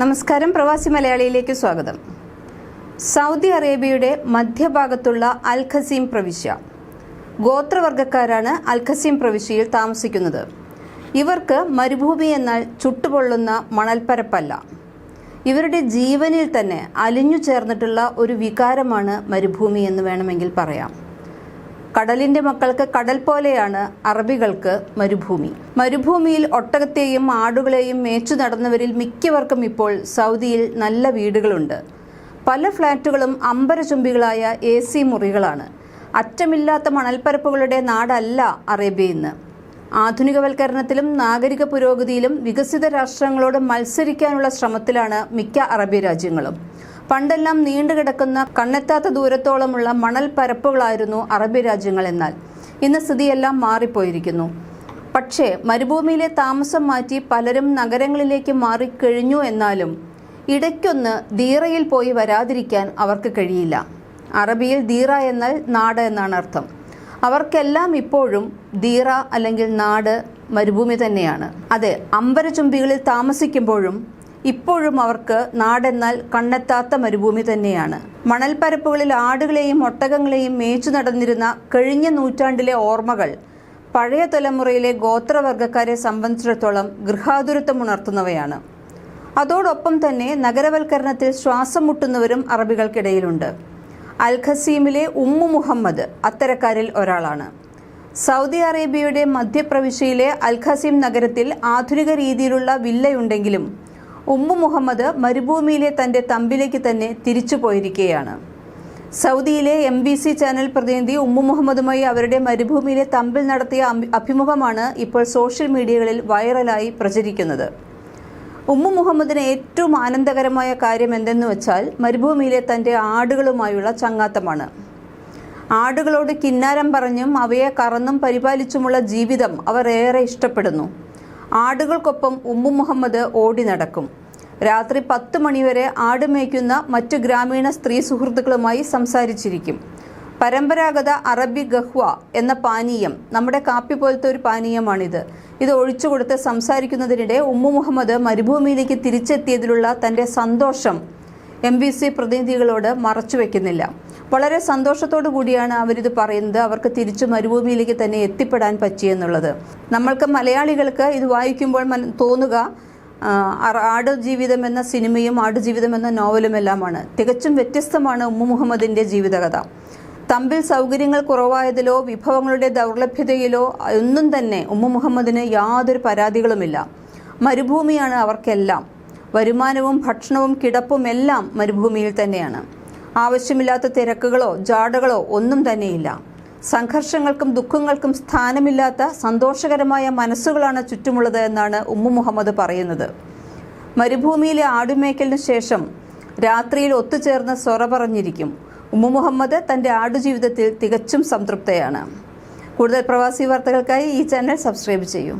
നമസ്കാരം. പ്രവാസി മലയാളിയിലേക്ക് സ്വാഗതം. സൗദി അറേബ്യയുടെ മധ്യഭാഗത്തുള്ള അൽ ഖസീം പ്രവിശ്യ. ഗോത്രവർഗക്കാരാണ് അൽ ഖസീം പ്രവിശ്യയിൽ താമസിക്കുന്നത്. ഇവർക്ക് മരുഭൂമി എന്നാൽ ചുട്ടുപൊള്ളുന്ന മണൽപ്പരപ്പല്ല. ഇവരുടെ ജീവനിൽ തന്നെ അലിഞ്ഞു ചേർന്നിട്ടുള്ള ഒരു വികാരമാണ് മരുഭൂമി എന്ന് വേണമെങ്കിൽ പറയാം. കടലിന്റെ മക്കൾക്ക് കടൽ പോലെയാണ് അറബികൾക്ക് മരുഭൂമി. മരുഭൂമിയിൽ ഒട്ടകത്തെയും ആടുകളെയും മേച്ചു നടന്നവരിൽ മിക്കവർക്കും ഇപ്പോൾ സൗദിയിൽ നല്ല വീടുകളുണ്ട്. പല ഫ്ളാറ്റുകളും അമ്പരചുംബികളായ എ സി മുറികളാണ്. അറ്റമില്ലാത്ത മണൽപ്പരപ്പുകളുടെ നാടല്ല അറേബ്യ ഇന്ന്. ആധുനികവൽക്കരണത്തിലും നാഗരിക പുരോഗതിയിലും വികസിത രാഷ്ട്രങ്ങളോട് മത്സരിക്കാനുള്ള ശ്രമത്തിലാണ് മിക്ക അറബി രാജ്യങ്ങളും. പണ്ടെല്ലാം നീണ്ടുകിടക്കുന്ന കണ്ണെത്താത്ത ദൂരത്തോളമുള്ള മണൽ പരപ്പുകളായിരുന്നു അറബി രാജ്യങ്ങൾ എന്നാൽ. ഇന്ന് സ്ഥിതിയെല്ലാം മാറിപ്പോയിരിക്കുന്നു. പക്ഷേ മരുഭൂമിയിലെ താമസം മാറ്റി പലരും നഗരങ്ങളിലേക്ക് മാറിക്കഴിഞ്ഞു എന്നാലും ഇടയ്ക്കൊന്ന് ദീറയിൽ പോയി വരാതിരിക്കാൻ അവർക്ക് കഴിയില്ല. അറബിയിൽ ദീറ എന്നാൽ നാട് എന്നാണ് അർത്ഥം. അവർക്കെല്ലാം ഇപ്പോഴും ദീറ അല്ലെങ്കിൽ നാട് മരുഭൂമി തന്നെയാണ്. അതെ അമ്പരചുംബികളിൽ താമസിക്കുമ്പോഴും ഇപ്പോഴും അവർക്ക് നാടെന്നാൽ കണ്ണെത്താത്ത മരുഭൂമി തന്നെയാണ്. മണൽപ്പരപ്പുകളിൽ ആടുകളെയും ഒട്ടകങ്ങളെയും മേച്ചു നടന്നിരുന്ന കഴിഞ്ഞ നൂറ്റാണ്ടിലെ ഓർമ്മകൾ പഴയ തലമുറയിലെ ഗോത്രവർഗക്കാരെ സംബന്ധിച്ചിടത്തോളം ഗൃഹാതുരത്വം ഉണർത്തുന്നവയാണ് അതോടൊപ്പം തന്നെ നഗരവൽക്കരണത്തിൽ ശ്വാസം മുട്ടുന്നവരും അറബികൾക്കിടയിലുണ്ട്. അൽ ഖസീമിലെ ഉമ്മു മുഹമ്മദ് അത്തരക്കാരിൽ ഒരാളാണ്. സൗദി അറേബ്യയുടെ മധ്യപ്രവിശ്യയിലെ അൽ ഖസീം നഗരത്തിൽ ആധുനിക രീതിയിലുള്ള വില്ലയുണ്ടെങ്കിലും ഉമ്മു മുഹമ്മദ് മരുഭൂമിയിലെ തന്റെ തമ്പിലേക്ക് തന്നെ തിരിച്ചു പോയിരിക്കുകയാണ്. സൗദിയിലെ എം ബി സി ചാനൽ പ്രതിനിധി ഉമ്മു മുഹമ്മദുമായി അവരുടെ മരുഭൂമിയിലെ തമ്പിൽ നടത്തിയ അഭിമുഖമാണ് ഇപ്പോൾ സോഷ്യൽ മീഡിയകളിൽ വൈറലായി പ്രചരിക്കുന്നത്. ഉമ്മു മുഹമ്മദിന് ഏറ്റവും ആനന്ദകരമായ കാര്യം എന്തെന്ന് വെച്ചാൽ മരുഭൂമിയിലെ തന്റെ ആടുകളുമായുള്ള ചങ്ങാത്തമാണ്. ആടുകളോട് കിന്നാരം പറഞ്ഞും അവയെ കറന്നും പരിപാലിച്ചുമുള്ള ജീവിതം അവർ ഏറെ ഇഷ്ടപ്പെടുന്നു. ആടുകൾക്കൊപ്പം ഉമ്മു മുഹമ്മദ് ഓടി നടക്കും. രാത്രി പത്ത് മണിവരെ ആട് മേയ്ക്കുന്ന മറ്റു ഗ്രാമീണ സ്ത്രീ സുഹൃത്തുക്കളുമായി സംസാരിച്ചിരിക്കും. പരമ്പരാഗത അറബി ഗഹ്വ എന്ന പാനീയം നമ്മുടെ കാപ്പി പോലത്തെ ഒരു പാനീയമാണിത്. ഇത് ഒഴിച്ചു കൊടുത്ത് സംസാരിക്കുന്നതിനിടെ ഉമ്മു മുഹമ്മദ് മരുഭൂമിയിലേക്ക് തിരിച്ചെത്തിയതിലുള്ള തന്റെ സന്തോഷം എം ബി സി പ്രതിനിധികളോട് മറച്ചു വയ്ക്കുന്നില്ല വളരെ സന്തോഷത്തോടു കൂടിയാണ് അവരിത് പറയുന്നത്. അവർക്ക് തിരിച്ചു മരുഭൂമിയിലേക്ക് തന്നെ എത്തിപ്പെടാൻ പറ്റിയെന്നുള്ളത്. നമ്മൾക്ക് മലയാളികൾക്ക് ഇത് വായിക്കുമ്പോൾ തോന്നുക ആടുജീവിതം എന്ന സിനിമയും ആടുജീവിതം എന്ന നോവലും എല്ലാമാണ്. തികച്ചും വ്യത്യസ്തമാണ് ഉമ്മു മുഹമ്മദിന്റെ ജീവിതകഥ. തമ്പിൽ സൗകര്യങ്ങൾ കുറവായതിലോ വിഭവങ്ങളുടെ ദൗർലഭ്യതയിലോ ഒന്നും തന്നെ ഉമ്മു മുഹമ്മദിന് യാതൊരു പരാതികളുമില്ല. മരുഭൂമിയാണ് അവർക്കെല്ലാം. വരുമാനവും ഭക്ഷണവും കിടപ്പും എല്ലാം മരുഭൂമിയിൽ തന്നെയാണ്. ആവശ്യമില്ലാത്ത തിരക്കുകളോ ജാടകളോ ഒന്നും തന്നെയില്ല. സംഘർഷങ്ങൾക്കും ദുഃഖങ്ങൾക്കും സ്ഥാനമില്ലാത്ത സന്തോഷകരമായ മനസ്സുകളാണ് ചുറ്റുമുള്ളത് എന്നാണ് ഉമ്മു മുഹമ്മദ് പറയുന്നത്. മരുഭൂമിയിലെ ആടുമേക്കലിന് ശേഷം രാത്രിയിൽ ഒത്തുചേർന്ന് സൊറ പറഞ്ഞിരിക്കും. ഉമ്മു മുഹമ്മദ് തന്റെ ആടുജീവിതത്തിൽ തികച്ചും സംതൃപ്തയാണ്. കൂടുതൽ പ്രവാസി വാർത്തകൾക്കായി ഈ ചാനൽ സബ്സ്ക്രൈബ് ചെയ്യൂ.